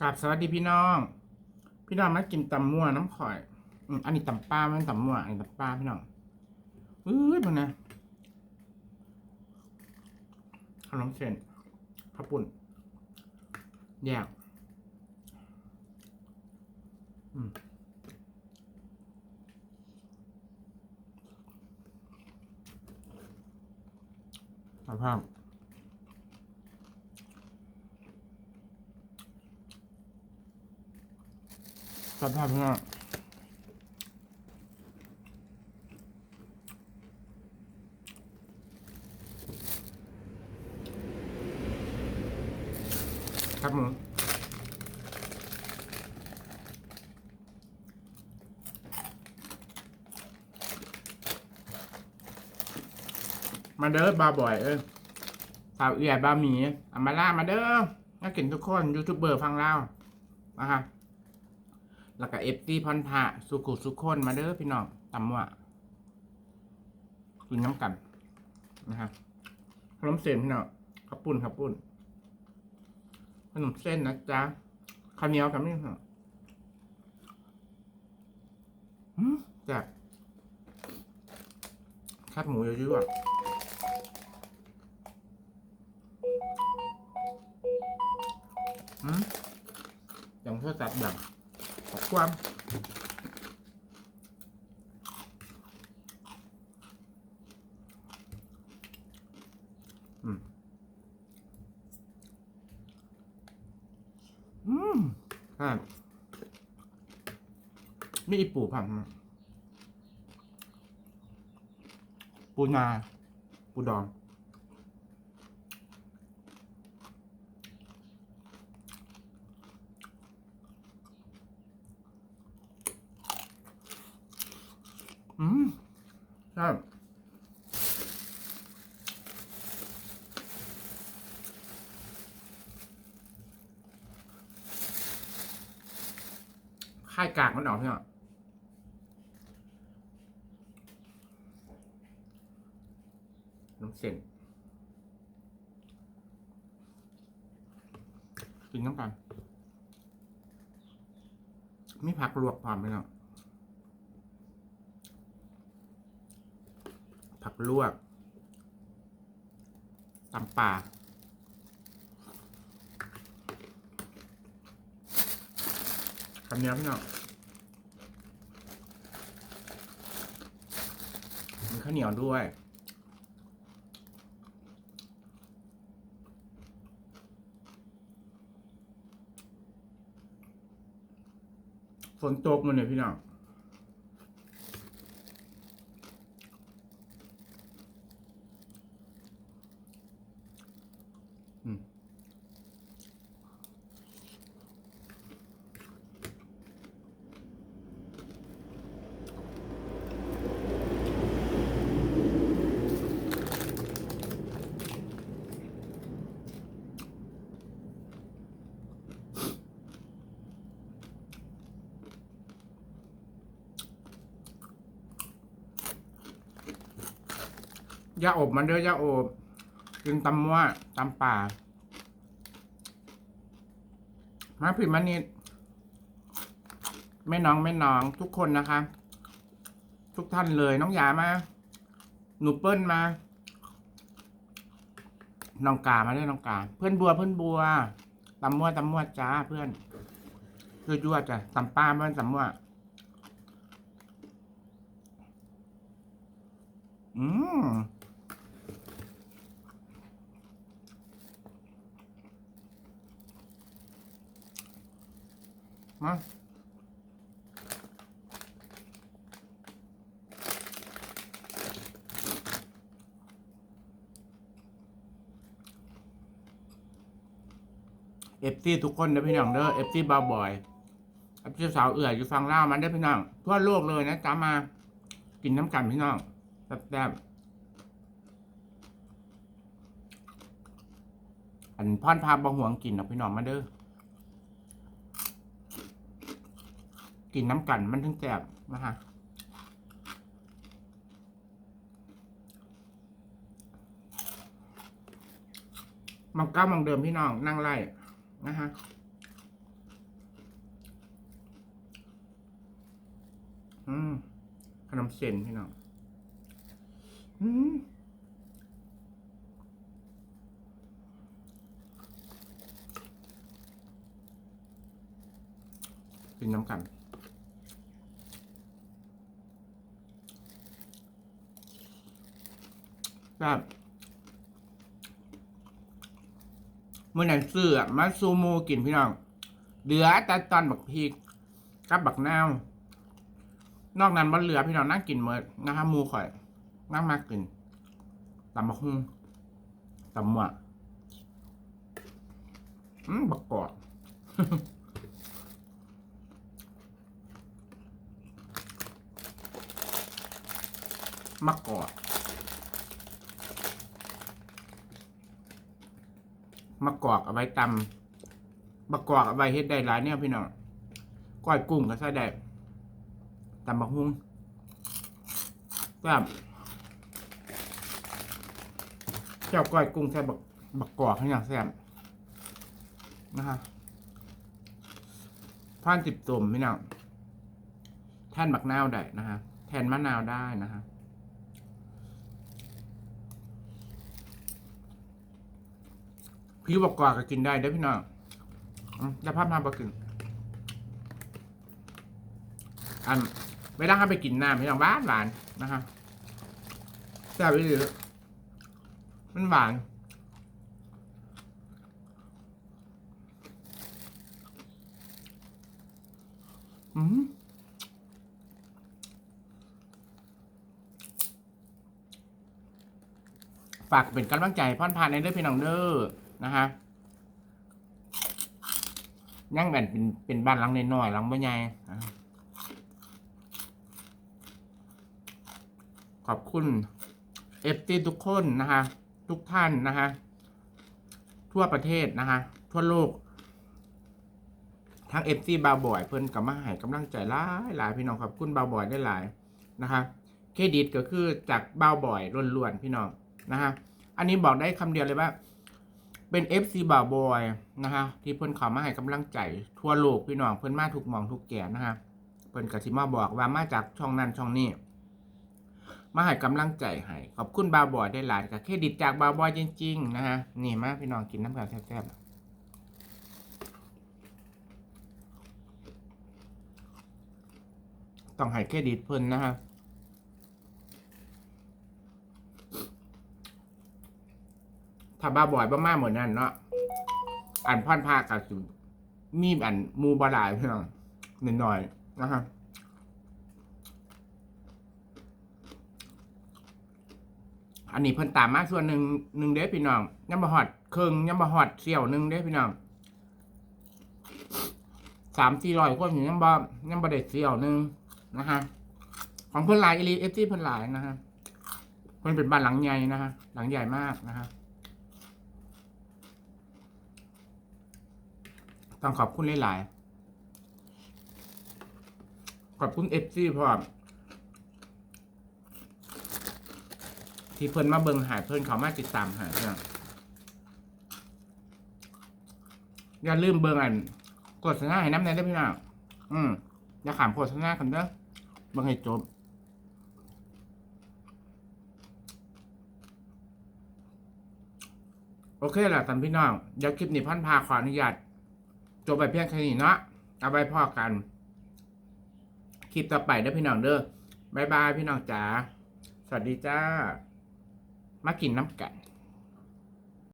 กับสวัสดีพี่น้อง พี่น้องมากินตำมั่วน้ำข่อยอันนี้ตำปลาไม่ใช่ตำมั่วอันนี้ตำปลาพี่น้องเอ้ยมันนะขนมเส้นข้าวปุ่นแยกอืมสภาพ สภาพพี่น้องครับผมมาเด้อบาบ่อยเอ้ยสาวเอียดบาหมีอามาล่ามาเด้อน่ากินทุกคนยูทูบเบอร์ฟังเล่านะคะ แล้วก็เอฟซีพรพะสุขุสุขคนมาเด้อพี่น้องตำว่ากินน้ำกันนะครับขนมเส้นพี่น้องข้าวปุ้นข้าวปุ้นขนมเส้นนะจ๊ะข้าวเหนียวกับนี่ค่ะอืมแซ่บแคบหมูเยอะๆอะอืมย่างเพื่อจัดแบบ ความอืมอืมอ่ามีอีปูผักมาปูนา ปูดอง อืมใช่ค่ายกากมันออกพี่เนาะน้ำเส้นกินน้ำกันมีผักลวกพร้อมไหมเนาะ ผักลวกตำป่าคำนี้พี่น้องมีข้าวเหนียวด้วยฝนตกมันเนี่ยพี่น้อง อืมอ ยาอบมันเด้อยาอบ กินตำว่าตำป่า มาผิดมานิดแม่น้องแม่น้องทุกคนนะคะ ทุกท่านเลยน้องยามา หนูเปิ้ลมา น้องกามาด้วยน้องกา เพื่อนบัวเพื่อนบัวตำมั่วตำมั่วจ้าเพื่อนคือยั่วจ้ะตำป้าเพื่อนตำมั่วอืม เอฟซีทุกคนนะพี่น้องเด้อเอฟซีบาบอยเอฟซีสาวเอื่อยอยู่ฟังเล่ามันได้พี่น้องทั่วโลกเลยนะจ้ามา กินน้ำกันพี่น้องแซ่บอันพ่อนพาบะหวงกินนะพี่น้องมาเด้อ กินน้ำกันมันถึงแซ่บนะฮะมองก้ามองเดิมพี่น้องนั่งไล่นะฮะอืมขนมเส้นพี่น้องอืมกินน้ำกัน แบบเมื่อนั้นซื้อมาซูโมกินพี่น้อง เหลือแต่ตอนบักพริกกับบักนาวนอกนั้นมันเหลือพี่น้องนั่งกินเมื่อนะครับมูข่อยนั่งมากกินตำบักฮุ่งตำหมวกอืมบักกอดมะกอก มะกอกเอาไว้ตำมะกอกเอาไว้เฮ็ดได้หลายเนี่ยพี่น้องก้อยกุ้งก็ใส่ได้ตำบักฮุ่งแบบเจ้าก้อยกุ้งใส่บักบักกอกให้อย่างแซ่บนะฮะท่านติดตุ่มพี่น้องแท่นบักนาวได้นะฮะแทนมะนาวได้นะฮะ ผิวบอกกว่าก็กินได้เด้พี่น้องอืมแล้ภาพมาบอกกิน อันเวลาเขาไปกินน้ำพี่น้องหวานหวานนะฮะแซ่บไปเลยมันหวานอืมฝากเป็นกำลังใจพ่อนพานในเด้องพี่น้องเด้อ นะฮะย่างแบ่นเป็นเป็นบ้านหลังน้อยๆหลังบ่ใหญ่ขอบคุณเอฟซีทุกคนนะฮะทุกท่านนะฮะทั่วประเทศนะฮะทั่วโลก ทั้งเอฟซีบาบอย เพิ่นกับมาให้กำลังใจหลายหลายพี่น้องขอบคุณบาบอยได้หลายนะคะเครดิตก็คือจากบาบอยล้วนๆพี่น้องนะฮะอันนี้บอกได้คำเดียวเลยว่า เป็น FC บ่าวบอยนะฮะที่เพิ่นเข้ามาให้กำลังใจทั่วโลกพี่น้องเพิ่นมาทุกมองทุกแก่นะฮะเพิ่นก็สิมาบอกว่ามาจากช่องนั้นช่องนี้มาให้กำลังใจให้ขอบคุณบ่าวบอยได้หลายกับเครดิตจากบ่าวบอยจริง ๆ นะฮะนี่มาพี่น้องกินน้ำกันแซ่บๆต้องให้เครดิตเพิ่นนะฮะ ถ้าบ้าบ่อยบ้ามาเหมือนนั่นเนาะอันพ่อนภาคกับมีอันมูบาหลายเพื่อนหน่อยนะฮะอันนี้เพิ่นตามมาส่วนหนึ่งหนึ่งเด้พี่น้องยังบ่ฮอดครึ่งยังบ่ฮอดเสี่ยวหนึ่งเด้พี่น้องสามสี่ร้อยคนอยู่ยังบ่ยังบ่ได้เสี่ยวหนึ่งนะฮะของเพิ่นหลายอีลีเอฟซีเพิ่นหลายนะฮะเพิ่นเป็นบ้านหลังใหญ่นะฮะหลังใหญ่มากนะฮะ ต้องขอบคุณหลายๆ ขอบคุณเอฟซีพร้อมที่เพิ่นมาเบิงหายเพิ่นเขามาติดตามหายเพื่อนอย่าลืมเบิงอันโฆษณาให้น้ำในได้พี่น้องอืมอย่าขามโฆษณากันเด้อเบิงให้จบโอเคแหละท่านพี่น้องเดี๋ยวคลิปนี้พันพาขออนุญาต จบไปเพียงแค่นี้เนาะเอาไว้พ่อกัน คลิปต่อไปเด้อพี่น้องเด้อบายบายพี่น้องจ๋าสวัสดีจ้า มากินน้ำกัน